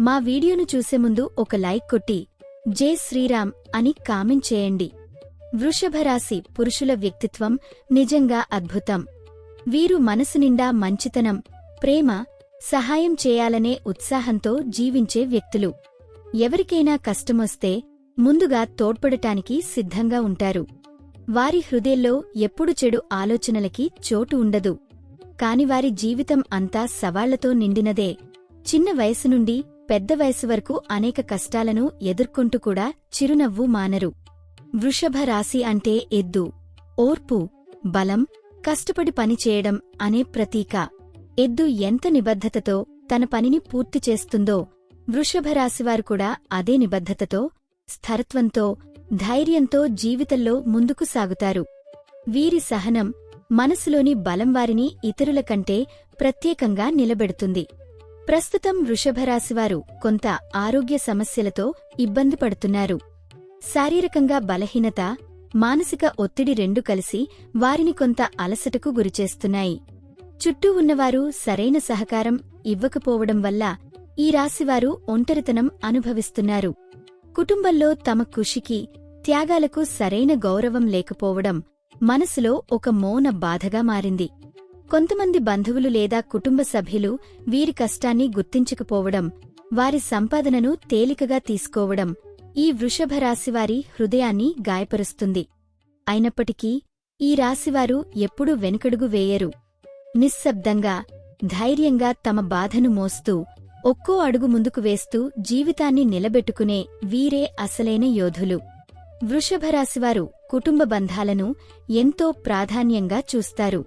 మా వీడియోను చూసే ముందు ఒక లైక్ కొట్టి జే శ్రీరామ్ అని కామెంట్ చేయండి. వృషభరాశి పురుషుల వ్యక్తిత్వం నిజంగా అద్భుతం. వీరు మనసు నిండా మంచితనం ప్రేమ సహాయం చేయాలనే ఉత్సాహంతో జీవించే వ్యక్తులు. ఎవరికైనా కష్టమొస్తే ముందుగా తోడ్పడటానికి సిద్ధంగా ఉంటారు. వారి హృదయంలో ఎప్పుడు చెడు ఆలోచనలకి చోటు ఉండదు. కాని వారి జీవితం అంతా సవాళ్ళతో నిండినదే. చిన్న వయసు నుండి పెద్ద వయసు వరకు అనేక కష్టాలను ఎదుర్కొంటూ కూడా చిరునవ్వు మానరు. వృషభ రాశి అంటే ఎద్దు. ఓర్పు బలం కష్టపడి పనిచేయడం అనే ప్రతీక. ఎద్దు ఎంత నిబద్ధతతో తన పనిని పూర్తి చేస్తుందో వృషభరాశివారు కూడా అదే నిబద్ధతతో స్థరత్వంతో ధైర్యంతో జీవితంలో ముందుకు సాగుతారు. వీరి సహనం మనసులోని బలం వారిని ఇతరుల కంటే ప్రత్యేకంగా నిలబెడుతుంది. ప్రస్తుతం వృషభరాశివారు కొంత ఆరోగ్య సమస్యలతో ఇబ్బంది పడుతున్నారు. శారీరకంగా బలహీనత మానసిక ఒత్తిడి రెండు కలిసి వారిని కొంత అలసటకు గురిచేస్తున్నాయి. చుట్టూ ఉన్నవారు సరైన సహకారం ఇవ్వకపోవడం వల్ల ఈ రాశివారు ఒంటరితనం అనుభవిస్తున్నారు. కుటుంబంలో తమ కృషికి త్యాగాలకు సరైన గౌరవం లేకపోవడం మనసులో ఒక మౌన బాధగా మారింది. కొంతమంది బంధువులు లేదా కుటుంబ సభ్యులు వీరి కష్టాన్ని గుర్తించకపోవడం వారి సంపాదనను తేలికగా తీసుకోవడం ఈ వృషభ రాశివారి హృదయాన్ని గాయపరుస్తుంది. అయినప్పటికీ ఈ రాశివారు ఎప్పుడూ వెనుకడుగు వేయరు. నిశ్శబ్దంగా ధైర్యంగా తమ బాధను మోస్తూ ఒక్కో అడుగు ముందుకు వేస్తూ జీవితాన్ని నిలబెట్టుకునే వీరే అసలైన యోధులు. వృషభరాశివారు కుటుంబ బంధాలను ఎంతో ప్రాధాన్యంగా చూస్తారు.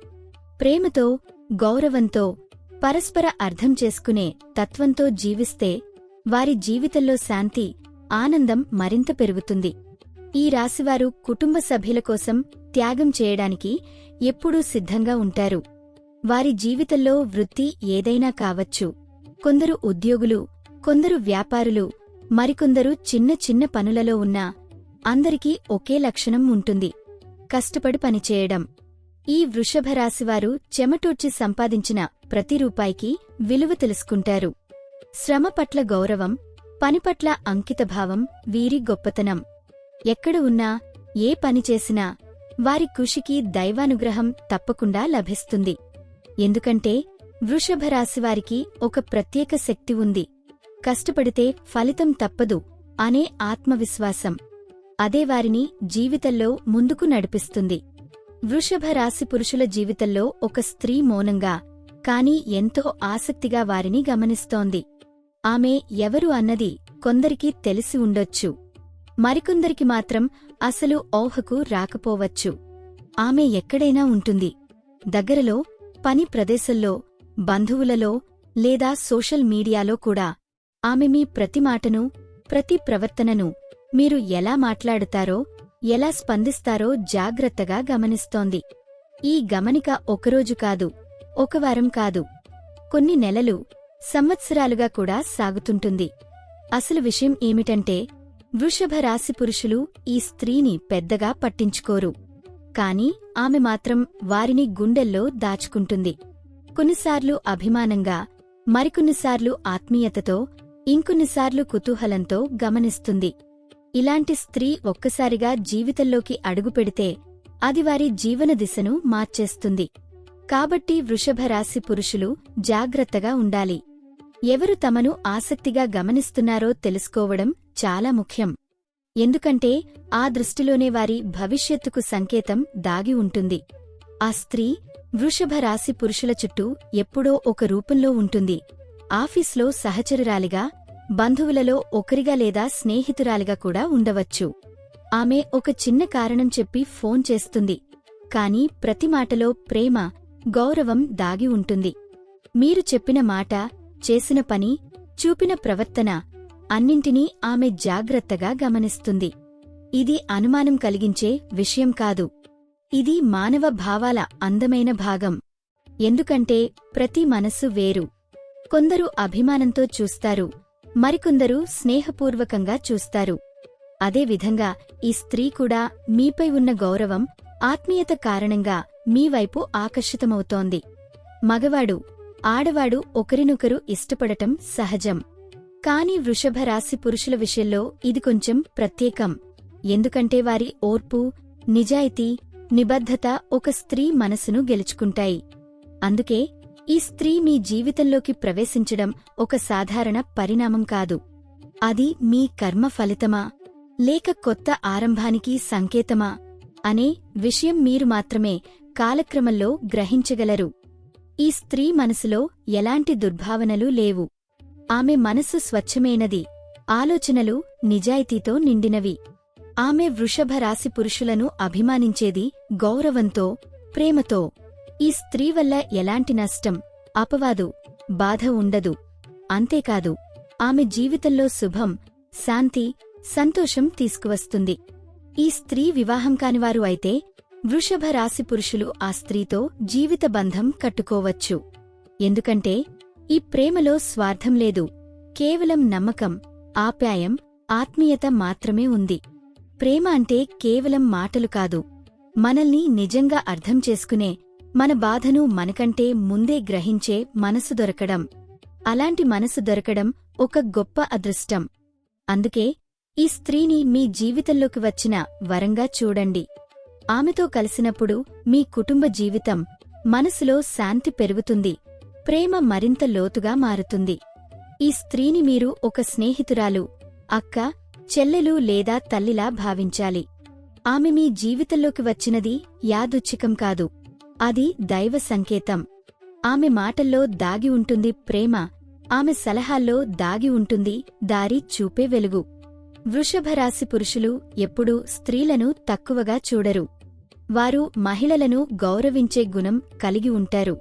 ప్రేమతో గౌరవంతో పరస్పర అర్థం చేసుకునే తత్వంతో జీవిస్తే వారి జీవితంలో శాంతి ఆనందం మరింత పెరుగుతుంది. ఈ రాశివారు కుటుంబ సభ్యుల కోసం త్యాగం చేయడానికి ఎప్పుడూ సిద్ధంగా ఉంటారు. వారి జీవితంలో వృత్తి ఏదైనా కావచ్చు. కొందరు ఉద్యోగులు కొందరు వ్యాపారులు మరికొందరు చిన్న చిన్న పనులలో ఉన్నా అందరికీ ఒకే లక్షణం ఉంటుంది. కష్టపడి పనిచేయడం. ఈ వృషభరాశివారు చెమటూర్చి సంపాదించిన ప్రతి రూపాయికి విలువ తెలుసుకుంటారు. శ్రమ పట్ల గౌరవం పనిపట్ల అంకితభావం వీరి గొప్పతనం. ఎక్కడ ఉన్నా ఏ పని చేసినా వారి కృషికి దైవానుగ్రహం తప్పకుండా లభిస్తుంది. ఎందుకంటే వృషభరాశివారికి ఒక ప్రత్యేక శక్తి ఉంది. కష్టపడితే ఫలితం తప్పదు అనే ఆత్మవిశ్వాసం. అదే వారిని జీవితంలో ముందుకు నడిపిస్తుంది. వృషభ రాశి పురుషుల జీవితంలో ఒక స్త్రీ మౌనంగా కాని ఎంతో ఆసక్తిగా వారిని గమనిస్తోంది. ఆమె ఎవరు అన్నది కొందరికి తెలిసి ఉండొచ్చు. మరికొందరికి మాత్రం అసలు ఊహకు రాకపోవచ్చు. ఆమె ఎక్కడైనా ఉంటుంది. దగ్గరలో పని ప్రదేశంలో బంధువులలో లేదా సోషల్ మీడియాలో కూడా ఆమె మీ ప్రతి మాటను ప్రతి ప్రవర్తనను మీరు ఎలా మాట్లాడుతారో ఎలా స్పందిస్తారో జాగ్రత్తగా గమనిస్తోంది. ఈ గమనిక ఒకరోజు కాదు ఒక వారం కాదు. కొన్ని నెలలు సంవత్సరాలుగా కూడా సాగుతుంటుంది. అసలు విషయం ఏమిటంటే వృషభ రాశి పురుషులు ఈ స్త్రీని పెద్దగా పట్టించుకోరు. కాని ఆమె మాత్రం వారిని గుండెల్లో దాచుకుంటుంది. కొన్నిసార్లు అభిమానంగా మరికొన్నిసార్లు ఆత్మీయతతో ఇంకొన్నిసార్లు కుతూహలంతో గమనిస్తుంది. ఇలాంటి స్త్రీ ఒక్కసారిగా జీవితంలోకి అడుగుపెడితే అది వారి జీవన దిశను మార్చేస్తుంది. కాబట్టి వృషభ రాశి పురుషులు జాగ్రత్తగా ఉండాలి. ఎవరు తమను ఆసక్తిగా గమనిస్తున్నారో తెలుసుకోవడం చాలా ముఖ్యం. ఎందుకంటే ఆ దృష్టిలోనే వారి భవిష్యత్తుకు సంకేతం దాగి ఉంటుంది. ఆ స్త్రీ వృషభ రాశి పురుషుల చుట్టూ ఎప్పుడో ఒక రూపంలో ఉంటుంది. ఆఫీస్లో సహచరురాలిగా బంధువులలో ఒకరిగా లేదా స్నేహితురాలిగా కూడా ఉండవచ్చు. ఆమె ఒక చిన్న కారణం చెప్పి ఫోన్ చేస్తుంది. కాని ప్రతి మాటలో ప్రేమ గౌరవం దాగి ఉంటుంది. మీరు చెప్పిన మాట చేసిన పని చూపిన ప్రవర్తన అన్నింటినీ ఆమె జాగ్రత్తగా గమనిస్తుంది. ఇది అనుమానం కలిగించే విషయం కాదు. ఇది మానవ భావాల అందమైన భాగం. ఎందుకంటే ప్రతి మనస్సు వేరు. కొందరు అభిమానంతో చూస్తారు. మరికొందరు స్నేహపూర్వకంగా చూస్తారు. అదేవిధంగా ఈ స్త్రీ కూడా మీపై ఉన్న గౌరవం ఆత్మీయత కారణంగా మీవైపు ఆకర్షితమవుతోంది. మగవాడు ఆడవాడు ఒకరినొకరు ఇష్టపడటం సహజం. కాని వృషభ రాశి పురుషుల విషయంలో ఇది కొంచెం ప్రత్యేకం. ఎందుకంటే వారి ఓర్పు నిజాయితీ నిబద్ధత ఒక స్త్రీ మనసును గెలుచుకుంటాయి. అందుకే ఈ స్త్రీ మీ జీవితంలోకి ప్రవేశించడం ఒక సాధారణ పరిణామం కాదు. అది మీ కర్మ ఫలితమా? లేక కొత్త ఆరంభానికి సంకేతమా? అనే విషయం మీరు మాత్రమే కాలక్రమంలో గ్రహించగలరు. ఈ స్త్రీ మనసులో ఎలాంటి దుర్భావనలు లేవు. ఆమె మనసు స్వచ్ఛమైనది. ఆలోచనలు నిజాయితీతో నిండినవి. ఆమె వృషభ రాశి పురుషులను అభిమానించేది గౌరవంతో ప్రేమతో. ఈ స్త్రీ వల్ల ఎలాంటి నష్టం? అపవాదు. బాధ ఉండదు. అంతేకాదు ఆమె జీవితంలో శుభం శాంతి సంతోషం తీసుకువస్తుంది. ఈ స్త్రీ వివాహం కానివారు అయితే వృషభ రాశి పురుషులు ఆ స్త్రీతో జీవిత బంధం కట్టుకోవచ్చు. ఎందుకంటే ఈ ప్రేమలో స్వార్థం లేదు. కేవలం నమ్మకం ఆప్యాయం ఆత్మీయత మాత్రమే ఉంది. ప్రేమ అంటే కేవలం మాటలు కాదు. మనల్ని నిజంగా అర్థం చేసుకునే మన బాధను మనకంటే ముందే గ్రహించే మనసు దొరకడం. అలాంటి మనసు దొరకడం ఒక గొప్ప అదృష్టం. అందుకే ఈ స్త్రీని మీ జీవితంలోకి వచ్చిన వరంగా చూడండి. ఆమెతో కలిసినప్పుడు మీ కుటుంబ జీవితం మనసులో శాంతి పెరుగుతుంది. ప్రేమ మరింత లోతుగా మారుతుంది. ఈ స్త్రీని మీరు ఒక స్నేహితురాలు అక్క చెల్లెలు లేదా తల్లిలా భావించాలి. ఆమె మీ జీవితంలోకి వచ్చినది యాదృచ్ఛికం కాదు. అది దైవ సంకేతం. ఆమె మాటల్లో దాగి ఉంటుంది ప్రేమ ఆమె సలహాల్లో దాగి ఉంటుంది దారి చూపే వెలుగు. వృషభరాశి పురుషులు ఎప్పుడూ స్త్రీలను తక్కువగా చూడరు. వారు మహిళలను గౌరవించే గుణం కలిగి ఉంటారు.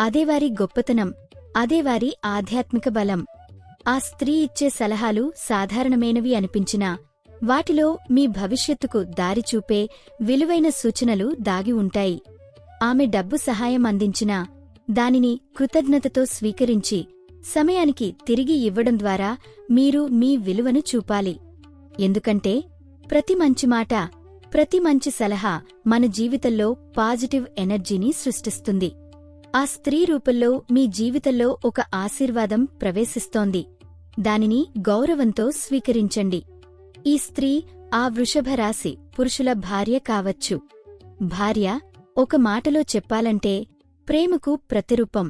అదేవారి గొప్పతనం అదేవారి ఆధ్యాత్మిక బలం. ఆ స్త్రీ ఇచ్చే సలహాలు సాధారణమైనవి అనిపించినా వాటిలో మీ భవిష్యత్తుకు దారి చూపే విలువైన సూచనలు దాగి ఉంటాయి. ఆమె డబ్బు సహాయం అందించినా దానిని కృతజ్ఞతతో స్వీకరించి సమయానికి తిరిగి ఇవ్వడం ద్వారా మీరు మీ విలువను చూపాలి. ఎందుకంటే ప్రతి మంచి మాట ప్రతి మంచి సలహా మన జీవితంలో పాజిటివ్ ఎనర్జీని సృష్టిస్తుంది. ఆ స్త్రీ రూపంలో మీ జీవితంలో ఒక ఆశీర్వాదం ప్రవేశిస్తోంది. దానిని గౌరవంతో స్వీకరించండి. ఈ స్త్రీ ఆ వృషభరాశి పురుషుల భార్య కావచ్చు. భార్య ఒక మాటలో చెప్పాలంటే ప్రేమకు ప్రతిరూపం.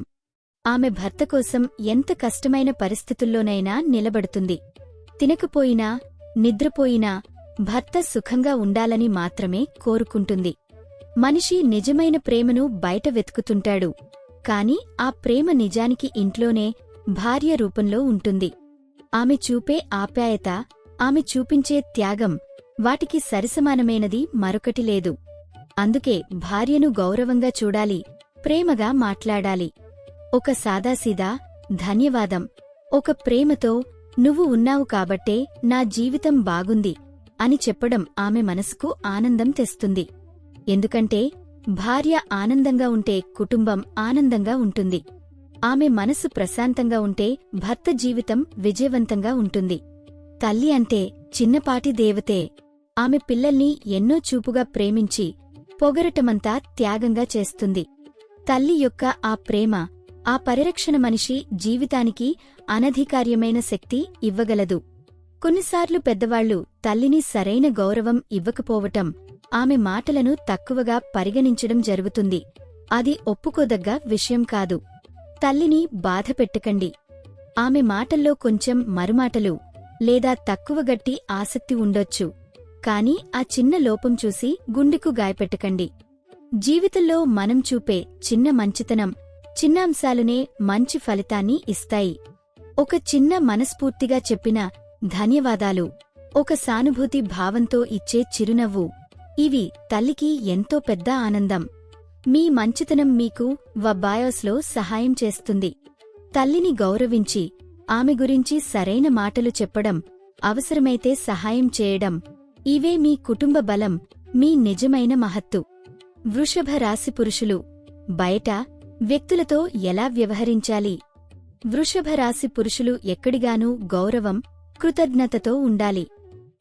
ఆమె భర్త కోసం ఎంత కష్టమైన పరిస్థితుల్లోనైనా నిలబడుతుంది. తినకపోయినా నిద్రపోయినా భర్త సుఖంగా ఉండాలని మాత్రమే కోరుకుంటుంది. మనిషి నిజమైన ప్రేమను బయట వెతుకుతుంటాడు. కాని ఆ ప్రేమ నిజానికి ఇంట్లోనే భార్య రూపంలో ఉంటుంది. ఆమె చూపే ఆప్యాయత ఆమె చూపించే త్యాగం వాటికి సరిసమానమైనది మరొకటి లేదు. అందుకే భార్యను గౌరవంగా చూడాలి ప్రేమగా మాట్లాడాలి. ఒక సాదాసీదా ధన్యవాదం. ఒక ప్రేమతో నువ్వు ఉన్నావు కాబట్టే నా జీవితం బాగుంది అని చెప్పడం ఆమె మనసుకు ఆనందం తెస్తుంది. ఎందుకంటే భార్య ఆనందంగా ఉంటే కుటుంబం ఆనందంగా ఉంటుంది. ఆమె మనసు ప్రశాంతంగా ఉంటే భర్త జీవితం విజయవంతంగా ఉంటుంది. తల్లి అంటే చిన్నపాటి దేవతే. ఆమె పిల్లల్ని ఎన్నో చూపుగా ప్రేమించి పొగరటమంతా త్యాగంగా చేస్తుంది. తల్లి యొక్క ఆ ప్రేమ ఆ పరిరక్షణ మనిషి జీవితానికి అనధికార్యమైన శక్తి ఇవ్వగలదు. కొన్నిసార్లు పెద్దవాళ్ళు తల్లిని సరైన గౌరవం ఇవ్వకపోవటం ఆమె మాటలను తక్కువగా పరిగణించడం జరుగుతుంది. అది ఒప్పుకోదగ్గ విషయం కాదు. తల్లిని బాధపెట్టకండి ఆమె మాటల్లో కొంచెం మరుమాటలు లేదా తక్కువగట్టి ఆసక్తి ఉండొచ్చు. కాని ఆ చిన్న లోపం చూసి గుండెకు గాయపెట్టకండి. జీవితంలో మనం చూపే చిన్న మంచితనం చిన్న అంశాలనే మంచి ఫలితాన్ని ఇస్తాయి. ఒక చిన్న మనస్ఫూర్తిగా చెప్పిన ధన్యవాదాలు. ఒక సానుభూతి భావంతో ఇచ్చే చిరునవ్వు. ఇవి తల్లికి ఎంతో పెద్ద ఆనందం. మీ మంచితనం మీకు వబ్బాయోస్లో సహాయం చేస్తుంది. తల్లిని గౌరవించి ఆమె గురించి సరైన మాటలు చెప్పడం అవసరమైతే సహాయం చేయడం ఇవే మీ కుటుంబ బలం మీ నిజమైన మహత్తు. వృషభ రాశి పురుషులు బయట వ్యక్తులతో ఎలా వ్యవహరించాలి? వృషభ రాశి పురుషులు ఎక్కడిగానూ గౌరవం కృతజ్ఞతతో ఉండాలి.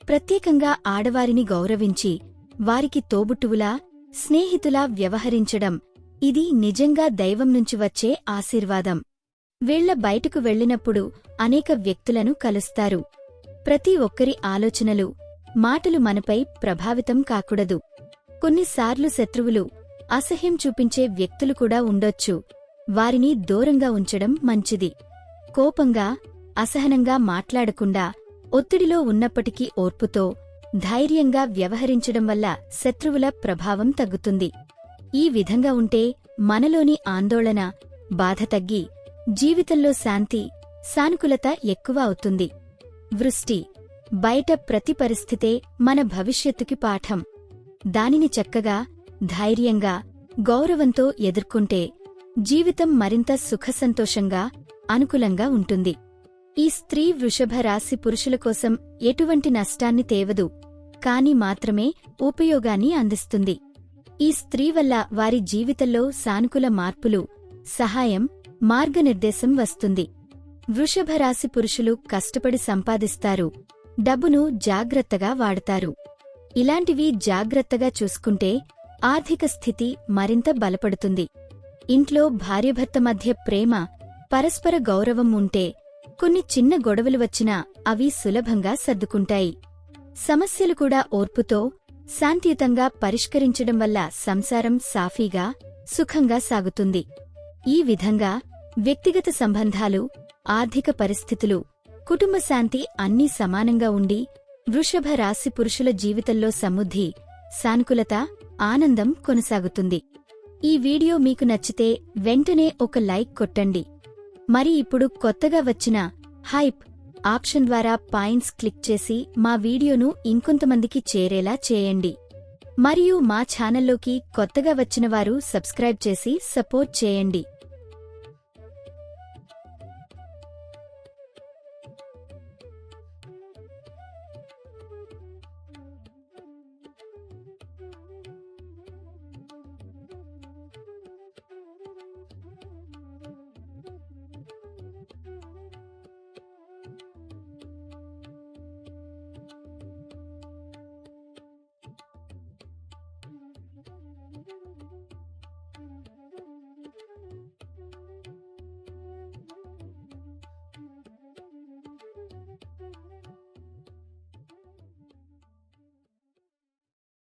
ప్రత్యేకంగా ఆడవారిని గౌరవించి వారికి తోబుట్టువులా స్నేహితులా వ్యవహరించడం ఇది నిజంగా దైవం నుంచి వచ్చే ఆశీర్వాదం. వీళ్ళ బయటకు వెళ్ళినప్పుడు అనేక వ్యక్తులను కలుస్తారు. ప్రతి ఒక్కరి ఆలోచనలు మాటలు మనపై ప్రభావితం కాకూడదు. కొన్నిసార్లు శత్రువులు అసహ్యం చూపించే వ్యక్తులు కూడా ఉండొచ్చు. వారిని దూరంగా ఉంచడం మంచిది. కోపంగా అసహనంగా మాట్లాడకుండా ఒత్తిడిలో ఉన్నప్పటికీ ఓర్పుతో ధైర్యంగా వ్యవహరించడం వల్ల శత్రువుల ప్రభావం తగ్గుతుంది. ఈ విధంగా ఉంటే మనలోని ఆందోళన బాధ తగ్గి జీవితంలో శాంతి సానుకూలత ఎక్కువ అవుతుంది. వృష్టి బయట ప్రతి పరిస్థితే మన భవిష్యత్తుకి పాఠం. దానిని చక్కగా ధైర్యంగా గౌరవంతో ఎదుర్కొంటే జీవితం మరింత సుఖసంతోషంగా అనుకూలంగా ఉంటుంది. ఈ స్త్రీ వృషభ రాశి పురుషుల కోసం ఎటువంటి నష్టాన్ని తేవదు. కాని మాత్రమే ఉపయోగాన్ని అందిస్తుంది. ఈ స్త్రీ వల్ల వారి జీవితంలో సానుకూల మార్పులు సహాయం మార్గనిర్దేశం వస్తుంది. వృషభ రాశి పురుషులు కష్టపడి సంపాదిస్తారు. డబ్బును జాగ్రత్తగా వాడతారు. ఇలాంటివి జాగ్రత్తగా చూసుకుంటే ఆర్థిక స్థితి మరింత బలపడుతుంది. ఇంట్లో భార్యభర్త మధ్య ప్రేమ పరస్పర గౌరవం ఉంటే కొన్ని చిన్న గొడవలు వచ్చినా అవి సులభంగా సర్దుకుంటాయి. సమస్యలు కూడా ఓర్పుతో శాంతియుతంగా పరిష్కరించడం వల్ల సంసారం సాఫీగా సుఖంగా సాగుతుంది. ఈ విధంగా వ్యక్తిగత సంబంధాలు ఆర్థిక పరిస్థితులు కుటుంబ శాంతి అన్నీ సమానంగా ఉండి వృషభ రాశి పురుషుల జీవితంలో సముద్ధి సానుకూలత ఆనందం కొనసాగుతుంది. ఈ వీడియో మీకు నచ్చితే వెంటనే ఒక లైక్ కొట్టండి. మరి ఇప్పుడు కొత్తగా వచ్చిన హైప్ ఆప్షన్ ద్వారా పాయింట్స్ క్లిక్ చేసి మా వీడియోను ఇంకొంతమందికి చేరేలా చేయండి. మరియు మా ఛానల్లోకి కొత్తగా వచ్చిన వారు సబ్స్క్రైబ్ చేసి సపోర్ట్ చేయండి.